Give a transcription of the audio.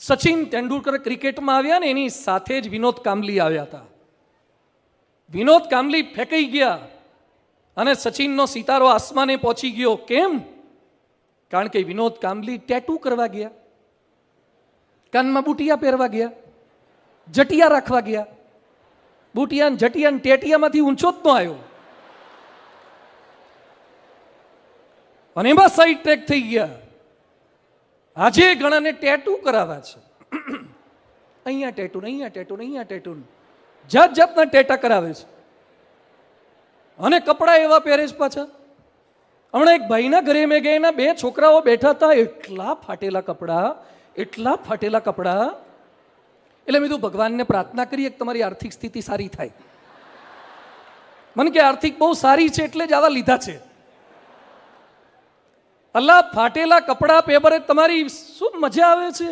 સચિન તેંડુલકર ક્રિકેટમાં આવ્યા ને એની સાથે જ વિનોદ કાંબલી આવ્યા હતા. વિનોદ કાંબલી ફેંકાઈ ગયા અને સચિનનો સિતારો આસમાને પહોંચી ગયો. કેમ? કારણ કે વિનોદ કાંબલી ટેટુ કરવા ગયા, કાનમાં બુટિયા પહેરવા ગયા, જટિયા રાખવા ગયા. બુટિયા જટિયા ટેટિયામાંથી ઊંચો જ ન આવ્યો. અને એમાં સાઈડ ટ્રેક થઈ ગયા. આજે ઘણાને ટેટુ કરાવ્યા છે. અહીંયા ટેટુ અહીંયા ટેટુ અહીંયા ટેટુ જાત જાતના ટેટા કરાવે છે. અને કપડાં એવા પહેરે છે પાછા. હમણાં એક ભાઈના ઘરે મેં ગયા, એના બે છોકરાઓ બેઠા હતા. એટલા ફાટેલા કપડાં, એટલા ફાટેલા કપડાં. એટલે મેં કીધું, ભગવાનને પ્રાર્થના કરીએ કે તમારી આર્થિક સ્થિતિ સારી થાય. મને કે, આર્થિક બહુ સારી છે, એટલે જ આવા લીધા છે. અલ્લાહ ફાટેલા કપડાં પેપરે તમારી શું મજા આવે છે?